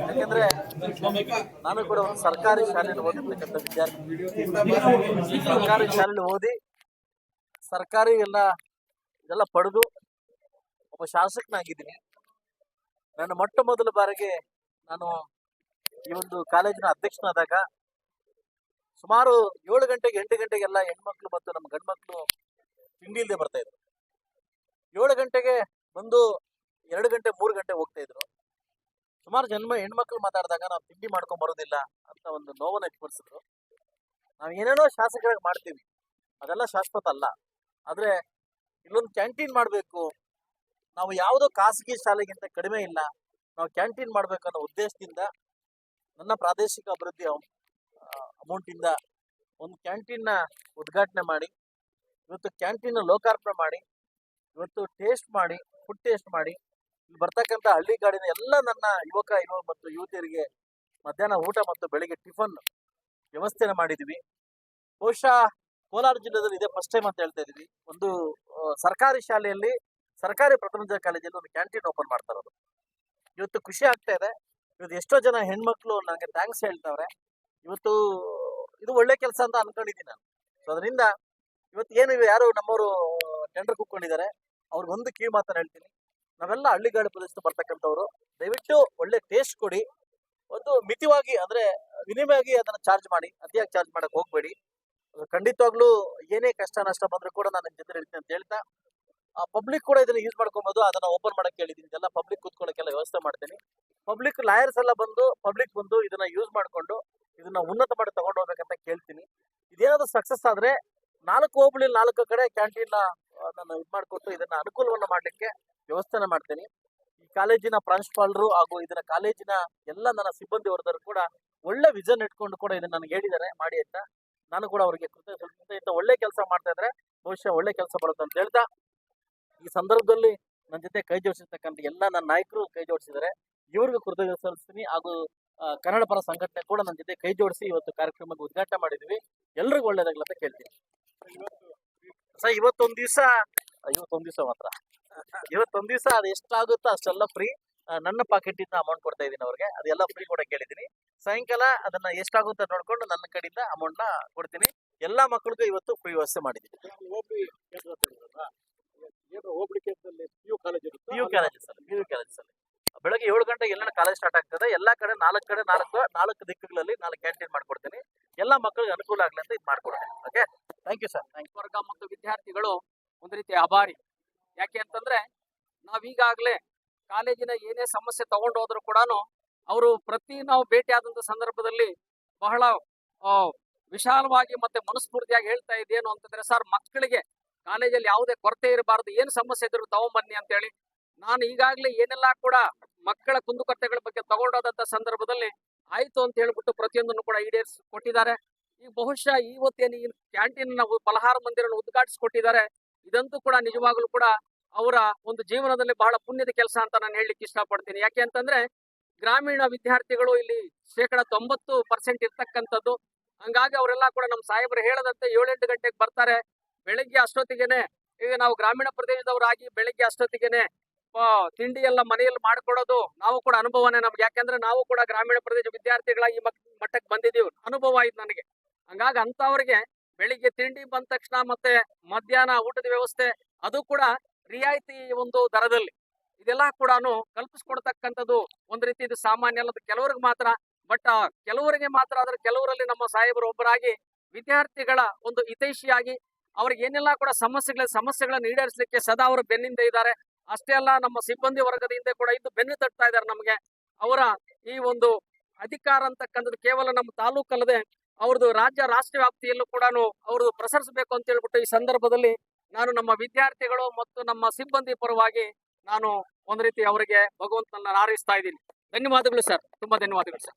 ಯಾಕೆಂದ್ರೆ ನಾನು ಕೂಡ ಒಂದು ಸರ್ಕಾರಿ ಶಾಲೆಯಲ್ಲಿ ಓದಿರ್ತಕ್ಕಂಥ ವಿದ್ಯಾರ್ಥಿ. ಸರ್ಕಾರಿ ಶಾಲೆಯಲ್ಲಿ ಓದಿ ಸರ್ಕಾರಿ ಎಲ್ಲ ಇದೆಲ್ಲ ಪಡೆದು ಒಬ್ಬ ಶಾಸಕನಾಗಿದ್ದೀನಿ. ನನ್ನ ಮೊಟ್ಟ ಮೊದಲ ಬಾರಿಗೆ ನಾನು ಈ ಒಂದು ಕಾಲೇಜಿನ ಅಧ್ಯಕ್ಷನಾದಾಗ ಸುಮಾರು ಏಳು ಗಂಟೆಗೆ, ಎಂಟು ಗಂಟೆಗೆಲ್ಲ ಹೆಣ್ಮಕ್ಳು ಮತ್ತು ನಮ್ಮ ಗಂಡ್ಮಕ್ಳು ತಿಂಡಿ ಇಲ್ಲದೆ ಬರ್ತಾ ಇದ್ರು. ಏಳು ಗಂಟೆಗೆ ಬಂದು ಎರಡು ಗಂಟೆ, ಮೂರು ಗಂಟೆ ಹೋಗ್ತಾ ಇದ್ರು. ಸುಮಾರು ಜನ್ಮ, ಹೆಣ್ಮಕ್ಳು ಮಾತಾಡಿದಾಗ ನಾವು ತಿಂಡಿ ಮಾಡ್ಕೊಂಡ್ ಬರೋದಿಲ್ಲ ಅಂತ ಒಂದು ನೋವನ್ನು ವ್ಯಕ್ತಪಡಿಸಿದ್ರು ನಾವು ಏನೇನೋ ಶಾಸಕರಾಗಿ ಮಾಡ್ತೀವಿ. ಅದೆಲ್ಲ ಶಾಶ್ವತ ಅಲ್ಲ. ಆದ್ರೆ ಇಲ್ಲೊಂದು ಕ್ಯಾಂಟೀನ್ ಮಾಡಬೇಕು. ನಾವು ಯಾವುದೋ ಖಾಸಗಿ ಶಾಲೆಗಿಂತ ಕಡಿಮೆ ಇಲ್ಲ. ನಾವು ಕ್ಯಾಂಟೀನ್ ಮಾಡ್ಬೇಕನ್ನೋ ಉದ್ದೇಶದಿಂದ ನನ್ನ ಪ್ರಾದೇಶಿಕ ಅಭಿವೃದ್ಧಿ ಅಮೌಂಟ್ ಇಂದ ಒಂದು ಕ್ಯಾಂಟೀನ್ನ ಉದ್ಘಾಟನೆ ಮಾಡಿ, ಇವತ್ತು ಕ್ಯಾಂಟೀನ್ ಲೋಕಾರ್ಪಣೆ ಮಾಡಿ, ಇವತ್ತು ಟೇಸ್ಟ್ ಮಾಡಿ ಫುಡ್ ಟೇಸ್ಟ್ ಮಾಡಿ, ಇಲ್ಲಿ ಬರ್ತಕ್ಕಂಥ ಹಳ್ಳಿ ಗಾಡಿನ ಎಲ್ಲ ನನ್ನ ಯುವಕ, ಯುವ ಮತ್ತು ಯುವತಿಯರಿಗೆ ಮಧ್ಯಾಹ್ನ ಊಟ ಮತ್ತು ಬೆಳಿಗ್ಗೆ ಟಿಫನ್ ವ್ಯವಸ್ಥೆನ ಮಾಡಿದ್ವಿ. ಬಹುಶಃ ಕೋಲಾರ ಜಿಲ್ಲೆದಲ್ಲಿ ಇದೇ ಫಸ್ಟ್ ಟೈಮ್ ಅಂತ ಹೇಳ್ತಾ ಇದೀವಿ ಒಂದು ಸರ್ಕಾರಿ ಶಾಲೆಯಲ್ಲಿ, ಸರ್ಕಾರಿ ಪ್ರಥಮ ಕಾಲೇಜಲ್ಲಿ ಒಂದು ಕ್ಯಾಂಟೀನ್ ಓಪನ್ ಮಾಡ್ತಾ ಇರೋದು. ಇವತ್ತು ಖುಷಿ ಆಗ್ತಾ ಇದೆ. ಇವತ್ತು ಎಷ್ಟೋ ಜನ ಹೆಣ್ಮಕ್ಳು ನನಗೆ ಥ್ಯಾಂಕ್ಸ್ ಹೇಳ್ತಾವ್ರೆ. ಇವತ್ತು ಇದು ಒಳ್ಳೆ ಕೆಲಸ ಅಂತ ಅನ್ಕೊಂಡಿದ್ದೀನಿ ನಾನು. ಸೊ ಅದರಿಂದ ಇವತ್ತು ಏನು ಯಾರು ನಮ್ಮವರು ಟೆಂಡರ್ ಕೂತ್ಕೊಂಡಿದ್ದಾರೆ. ಅವ್ರಿಗೆ ಒಂದು ಕಿವಿ ಮಾತ್ರ ಹೇಳ್ತೀನಿ. ನಾವೆಲ್ಲ ಹಳ್ಳಿಗಾಡು ಪ್ರದೇಶದ ಬರ್ತಕ್ಕಂಥವ್ರು, ದಯವಿಟ್ಟು ಒಳ್ಳೆ ಟೇಸ್ಟ್ ಕೊಡಿ. ಒಂದು ಮಿತಿವಾಗಿ ಅಂದ್ರೆ ವಿನಿಮಯವಾಗಿ ಅದನ್ನ ಚಾರ್ಜ್ ಮಾಡಿ. ಅತಿಯಾಗಿ ಚಾರ್ಜ್ ಮಾಡಕ್ ಹೋಗಬೇಡಿ. ಖಂಡಿತವಾಗ್ಲೂ ಏನೇ ಕಷ್ಟ ನಷ್ಟ ಬಂದರೂ ಕೂಡ ನಾನು ನಿಮ್ಮ ಜೊತೆ ಇರ್ತೀನಿ ಅಂತ ಹೇಳ್ತಾ ಪಬ್ಲಿಕ್ ಕೂಡ ಇದನ್ನ ಯೂಸ್ ಮಾಡ್ಕೊಬೋದು. ಅದನ್ನ ಓಪನ್ ಮಾಡಕ್ ಹೇಳಿದೀನಿ ಇದೆಲ್ಲ ಪಬ್ಲಿಕ್ ಕೂತ್ಕೊಳ್ಳೋಕೆಲ್ಲ ವ್ಯವಸ್ಥೆ ಮಾಡ್ತೀನಿ. ಪಬ್ಲಿಕ್ ಲಾಯರ್ಸ್ ಎಲ್ಲ ಬಂದು ಪಬ್ಲಿಕ್ ಬಂದು ಇದನ್ನ ಯೂಸ್ ಮಾಡ್ಕೊಂಡು, ಇದನ್ನ ಉನ್ನತ ಮಾಡಿ ತಗೊಂಡು ಹೋಗ್ಬೇಕಂತ ಕೇಳ್ತೀನಿ. ಇದೇನಾದ್ರು ಸಕ್ಸಸ್ ಆದ್ರೆ ನಾಲ್ಕು ಹೋಬಳಿ, ನಾಲ್ಕು ಕಡೆ ಕ್ಯಾಂಟೀನ್ ನಾನು ಇದು ಮಾಡ್ಕೊಟ್ಟು ಇದನ್ನ ಅನುಕೂಲವನ್ನ ಮಾಡಲಿಕ್ಕೆ ವ್ಯವಸ್ಥೆನ ಮಾಡ್ತೀನಿ. ಈ ಕಾಲೇಜಿನ ಪ್ರಾಂಶುಪಾಲರು ಹಾಗೂ ಇದನ್ನ ಕಾಲೇಜಿನ ಎಲ್ಲ ನನ್ನ ಸಿಬ್ಬಂದಿ ವರ್ಗರು ಕೂಡ ಒಳ್ಳೆ ವಿಷನ್ ಇಟ್ಕೊಂಡು ಕೂಡ ಇದನ್ನ ನನಗೆ ಹೇಳಿದ್ದಾರೆ. ಮಾಡಿ ಅಂತ ನಾನು ಕೂಡ ಅವರಿಗೆ ಕೃತಜ್ಞತೆ ಒಳ್ಳೆ ಕೆಲಸ ಮಾಡ್ತಾ ಇದ್ರೆ ಬಹುಶಃ ಒಳ್ಳೆ ಕೆಲಸ ಬರುತ್ತೆ ಅಂತ ಹೇಳ್ತಾ ಈ ಸಂದರ್ಭದಲ್ಲಿ ನನ್ನ ಜೊತೆ ಕೈ ಜೋಡಿಸಿರ್ತಕ್ಕಂಥ ಎಲ್ಲ ನನ್ನ ನಾಯಕರು ಕೈ ಜೋಡಿಸಿದ್ದಾರೆ. ಇವ್ರಿಗೂ ಕೃತಜ್ಞತೆ ಸಲ್ಲಿಸ್ತೀನಿ ಹಾಗೂ ಕನ್ನಡ ಪರ ಸಂಘಟನೆ ಕೂಡ ನನ್ನ ಜೊತೆ ಕೈ ಜೋಡಿಸಿ ಇವತ್ತು ಕಾರ್ಯಕ್ರಮಕ್ಕೆ ಉದ್ಘಾಟನೆ ಮಾಡಿದ್ವಿ. ಎಲ್ರಿಗೂ ಒಳ್ಳೇದಾಗಲ್ಲ ಅಂತ ಕೇಳ್ತೀನಿ. ಸರ್, ಇವತ್ತೊಂದು ದಿವಸ ಇವತ್ತೊಂದು ದಿವಸ ಮಾತ್ರ. ಇವತ್ತೊಂದು ದಿವಸ ಅದು ಎಷ್ಟಾಗುತ್ತೋ ಅಷ್ಟೆಲ್ಲ ಫ್ರೀ ನನ್ನ ಪಾಕೆಟ್ ಇಂದ ಅಮೌಂಟ್ ಕೊಡ್ತಾ ಇದ್ದೀನಿ ಅವ್ರಿಗೆ. ಅದೆಲ್ಲ ಫ್ರೀ ಕೂಡ ಕೇಳಿದ್ದೀನಿ. ಸಾಯಂಕಾಲ ಅದನ್ನ ಎಷ್ಟಾಗುತ್ತೆ ನೋಡ್ಕೊಂಡು ನನ್ನ ಕಡೆಯಿಂದ ಅಮೌಂಟ್ನ ಕೊಡ್ತೀನಿ. ಎಲ್ಲಾ ಮಕ್ಕಳಿಗೂ ಇವತ್ತು ಫ್ರೀ ವ್ಯವಸ್ಥೆ ಮಾಡಿದ್ದೀನಿ. ಪಿ ಯು ಕಾಲೇಜ್ ಇರುತ್ತೆ? ಪಿ ಯು ಕಾಲೇಜಸ್ ಬೆಳಗ್ಗೆ ಏಳು ಗಂಟೆಗೆ ಎಲ್ಲ ಕಾಲೇಜ್ ಸ್ಟಾರ್ಟ್ ಆಗ್ತದೆ. ಎಲ್ಲಾ ಕಡೆ ನಾಲ್ಕು ಕಡೆ ನಾಲ್ಕು ನಾಲ್ಕು ದಿಕ್ಕುಗಳಲ್ಲಿ ನಾಲ್ಕು ಕ್ಯಾಂಟೀನ್ ಮಾಡ್ಕೊಡ್ತೀನಿ. ಎಲ್ಲಾ ಮಕ್ಕಳಿಗೆ ಅನುಕೂಲ ಆಗ್ಲಿ ಅಂತ ಇದು ಮಾಡ್ಕೊಡ್ತೀನಿ. Okay thank you sir thank ವರ್ಗ ಮತ್ತು ವಿದ್ಯಾರ್ಥಿಗಳು ಒಂದು ರೀತಿ ಅಭಾರಿ. ಯಾಕೆ ಅಂತಂದ್ರೆ ನಾವೀಗಾಗಲೇ ಕಾಲೇಜಿನ ಏನೇ ಸಮಸ್ಯೆ ತಗೊಂಡು ಹೋದ್ರು ಕೂಡ ಅವರು ಪ್ರತಿ ನಾವು ಭೇಟಿಯಾದಂತ ಸಂದರ್ಭದಲ್ಲಿ ಬಹಳ ವಿಶಾಲವಾಗಿ ಮತ್ತೆ ಮನಸ್ಫೂರ್ತಿಯಾಗಿ ಹೇಳ್ತಾ ಇದ್ದೇನು ಅಂತಂದ್ರೆ ಸರ್ ಮಕ್ಕಳಿಗೆ ಕಾಲೇಜಲ್ಲಿ ಯಾವುದೇ ಕೊರತೆ ಇರಬಾರದು, ಏನು ಸಮಸ್ಯೆ ಇದ್ರು ತಗೊಂಬನ್ನಿ ಅಂತೇಳಿ ನಾನು ಈಗಾಗಲೇ ಏನೆಲ್ಲ ಕೂಡ ಮಕ್ಕಳ ಕುಂದುಕೊರತೆಗಳ ಬಗ್ಗೆ ತಗೊಂಡೋದಂತ ಸಂದರ್ಭದಲ್ಲಿ ಆಯಿತು ಅಂತ ಹೇಳ್ಬಿಟ್ಟು ಪ್ರತಿಯೊಂದನ್ನು ಕೂಡ ಈಡೇರಿಸಿ ಕೊಟ್ಟಿದ್ದಾರೆ ಈಗ ಬಹುಶಃ ಇವತ್ತೇನು ಈ ಕ್ಯಾಂಟೀನ್ ನಾವು ಫಲಹಾರ ಉದ್ಘಾಟಿಸ್ ಉದ್ಘಾಟಿಸಿಕೊಟ್ಟಿದ್ದಾರೆ. ಇದಂತೂ ಕೂಡ ನಿಜವಾಗಲೂ ಕೂಡ ಅವರ ಒಂದು ಜೀವನದಲ್ಲಿ ಬಹಳ ಪುಣ್ಯದ ಕೆಲಸ ಅಂತ ನಾನು ಹೇಳಲಿಕ್ಕೆ ಇಷ್ಟಪಡ್ತೀನಿ. ಯಾಕೆ ಅಂತಂದ್ರೆ ಗ್ರಾಮೀಣ ವಿದ್ಯಾರ್ಥಿಗಳು ಇಲ್ಲಿ ಶೇಕಡ ತೊಂಬತ್ತು ಪರ್ಸೆಂಟ್ ಇರ್ತಕ್ಕಂಥದ್ದು. ಹಂಗಾಗಿ ಅವರೆಲ್ಲ ಕೂಡ ನಮ್ಮ ಸಾಹೇಬರು ಹೇಳದಂತೆ ಏಳೆಂಟು ಗಂಟೆಗೆ ಬರ್ತಾರೆ. ಬೆಳಿಗ್ಗೆ ಅಷ್ಟೊತ್ತಿಗೆನೆ ಈಗ ನಾವು ಗ್ರಾಮೀಣ ಪ್ರದೇಶದವರಾಗಿ ಬೆಳಗ್ಗೆ ಅಷ್ಟೊತ್ತಿಗೆನೆ ತಿಂಡಿ ಎಲ್ಲ ಮನೆಯಲ್ಲಿ ಮಾಡ್ಕೊಡೋದು ನಾವು ಕೂಡ ಅನುಭವನೇ ನಮ್ಗೆ. ಯಾಕಂದ್ರೆ ನಾವು ಕೂಡ ಗ್ರಾಮೀಣ ಪ್ರದೇಶ ವಿದ್ಯಾರ್ಥಿಗಳಾಗಿ ಮಟ್ಟಕ್ಕೆ ಬಂದಿದ್ದೀವಿ. ಅನುಭವ ಆಯ್ತು ನನಗೆ. ಹಂಗಾಗಿ ಅಂತವ್ರಿಗೆ ಬೆಳಿಗ್ಗೆ ತಿಂಡಿ ಬಂದ ತಕ್ಷಣ ಮತ್ತೆ ಮಧ್ಯಾಹ್ನ ಊಟದ ವ್ಯವಸ್ಥೆ, ಅದು ಕೂಡ ರಿಯಾಯಿತಿ ಒಂದು ದರದಲ್ಲಿ. ಇದೆಲ್ಲ ಕೂಡ ಕಲ್ಪಿಸ್ಕೊಡ್ತಕ್ಕಂಥದ್ದು ಒಂದ್ ರೀತಿ ಇದು ಸಾಮಾನ್ಯ ಅಲ್ಲದ ಕೆಲವ್ರಿಗೆ ಮಾತ್ರ, ಬಟ್ ಕೆಲವರಿಗೆ ಮಾತ್ರ ಆದ್ರೆ ಕೆಲವರಲ್ಲಿ ನಮ್ಮ ಸಾಹೇಬರು ಒಬ್ಬರಾಗಿ ವಿದ್ಯಾರ್ಥಿಗಳ ಒಂದು ಹಿತೈಷಿಯಾಗಿ ಅವ್ರಿಗೆ ಏನೆಲ್ಲ ಕೂಡ ಸಮಸ್ಯೆಗಳ, ಸಮಸ್ಯೆಗಳನ್ನ ಈಡೇರಿಸಲಿಕ್ಕೆ ಸದಾ ಅವರು ಬೆನ್ನಿಂದ ಇದ್ದಾರೆ. ಅಷ್ಟೇ ಅಲ್ಲ, ನಮ್ಮ ಸಿಬ್ಬಂದಿ ವರ್ಗದ ಹಿಂದೆ ಕೂಡ ಇದ್ದು ಬೆನ್ನು ತಟ್ತಾ ಇದ್ದಾರೆ ನಮಗೆ. ಅವರ ಈ ಒಂದು ಅಧಿಕಾರ ಅಂತಕ್ಕಂಥದ್ದು ಕೇವಲ ನಮ್ಮ ತಾಲೂಕಲ್ಲದೆ ಅವ್ರದ್ದು ರಾಜ್ಯ, ರಾಷ್ಟ್ರ ವ್ಯಾಪ್ತಿಯಲ್ಲೂ ಕೂಡ ಅವ್ರದ್ದು ಪ್ರಸರಿಸಬೇಕು ಅಂತ ಹೇಳ್ಬಿಟ್ಟು ಈ ಸಂದರ್ಭದಲ್ಲಿ ನಾನು ನಮ್ಮ ವಿದ್ಯಾರ್ಥಿಗಳು ಮತ್ತು ನಮ್ಮ ಸಿಬ್ಬಂದಿ ಪರವಾಗಿ ನಾನು ಒಂದ್ ರೀತಿ ಅವರಿಗೆ ಭಗವಂತನ ಆರಿಸ್ತಾ ಇದ್ದೀನಿ. ಧನ್ಯವಾದಗಳು ಸರ್. ತುಂಬಾ ಧನ್ಯವಾದಗಳು ಸರ್.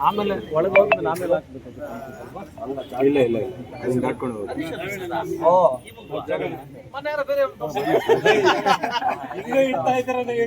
ಆಮೇಲೆ ಒಳಗೆ ಹೋಗಿದ್ರೆ ಆಮೇಲೆ ಇಲ್ಲ ಇಲ್ಲ ಇಲ್ಲ. ಅದನ್ನ ದಾಟ್ಕೊಂಡು ಹೋಗಿ. ಹಿಂಗೆ ಇಡ್ತಾ ಇದ್ದಾರೆ ನನಗೆ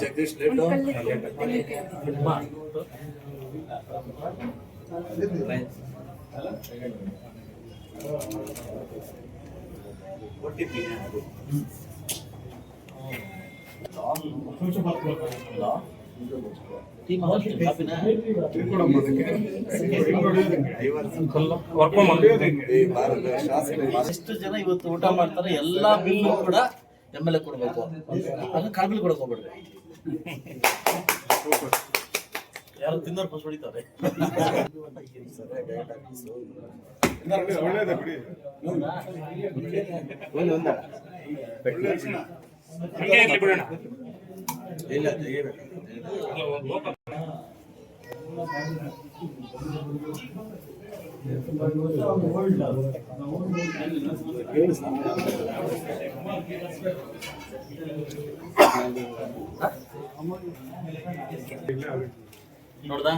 జగదీష్ లేట్ ఓటీపీ ఒక నిమిషం పట్టుకోవాలి ಎಷ್ಟು ಜನ ಇವತ್ತು ಊಟ ಮಾಡ್ತಾರೆ ಎಲ್ಲಾ ಬಿಲ್ ಕೂಡ ಎಂ ಎಲ್ ಎ ಕೊಡ್ಬೇಕು. ಅದು ಕಡಿಮೆ ಕೊಡಕ್ ಹೋಗ್ಬೇಡ್ರಿ. ಯಾರು ತಿನ್ನೋರು ಫಸ್ಟ್ ಹೊಡಿತಾರೆ. ಇಲ್ಲ ನೋಡ್ದಾ?